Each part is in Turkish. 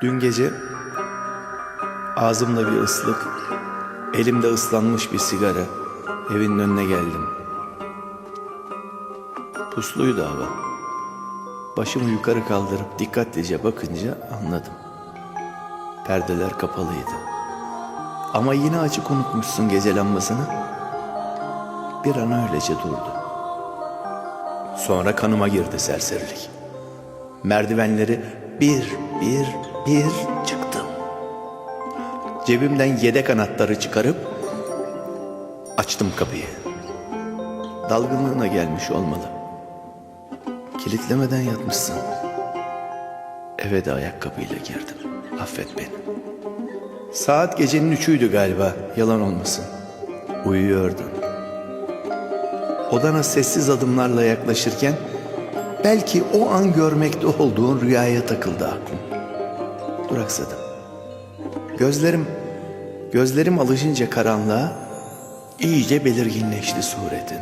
Dün gece ağzımda bir ıslık, elimde ıslanmış bir sigara. Evin önüne geldim. Pusluydu hava. Başımı yukarı kaldırıp dikkatlice bakınca anladım. Perdeler kapalıydı. Ama yine açık unutmuşsun gece lambasını. Bir an öylece durdu. Sonra kanıma girdi serserilik. Merdivenleri bir bir bir çıktım. Cebimden yedek anahtarı çıkarıp açtım kapıyı. Dalgınlığına gelmiş olmalı. Kilitlemeden yatmışsın. Eve de ayakkabıyla girdim. Affet beni. Saat gecenin üçüydü galiba, yalan olmasın. Uyuyordun. Odana sessiz adımlarla yaklaşırken belki o an görmekte olduğun rüyaya takıldı aklım. Duraksadım. Gözlerim, gözlerim alışınca karanlığa iyice belirginleşti suretin.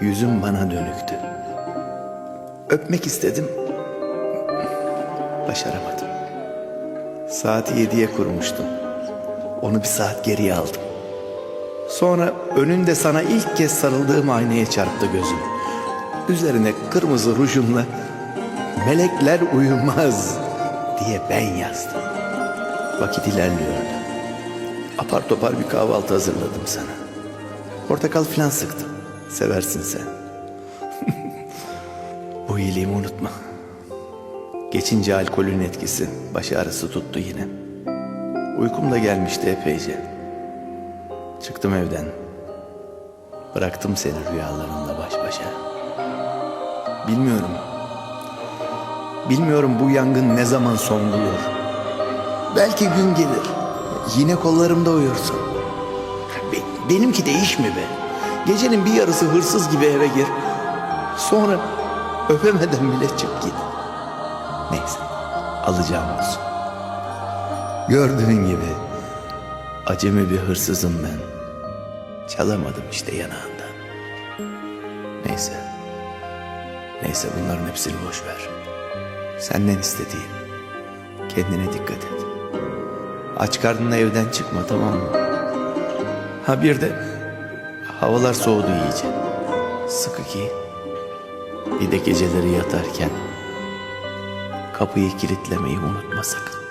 Yüzüm bana dönüktü. Öpmek istedim. Başaramadım. Saati yediye kurmuştum. Onu bir saat geriye aldım. Sonra önünde sana ilk kez sarıldığım aynaya çarptı gözüm. Üzerine kırmızı rujumla melekler uyumaz diye ben yazdım. Vakit ilerliyordu. Apar topar bir kahvaltı hazırladım sana. Portakal filan sıktım. Seversin sen. Bu iyiliğimi unutma. Geçince alkolün etkisi, baş ağrısı tuttu yine. Uykum da gelmişti epeyce. Çıktım evden. Bıraktım seni rüyalarımla baş başa. Bilmiyorum. Bilmiyorum bu yangın ne zaman son bulur. Belki gün gelir. Yine kollarımda uyursun. Be- benimki de iş mi be? Gecenin bir yarısı hırsız gibi eve gir. Sonra öpemeden bile çık git. Neyse alacağım olsun. Gördüğün gibi acemi bir hırsızım ben. Çalamadım işte yanağından. Neyse. Neyse bunların hepsini boş ver. Senden istediğim. Kendine dikkat et. Aç karnına evden çıkma tamam mı? Ha bir de havalar soğudu iyice. Sıkı giyin. Bir de geceleri yatarken kapıyı kilitlemeyi unutma sakın.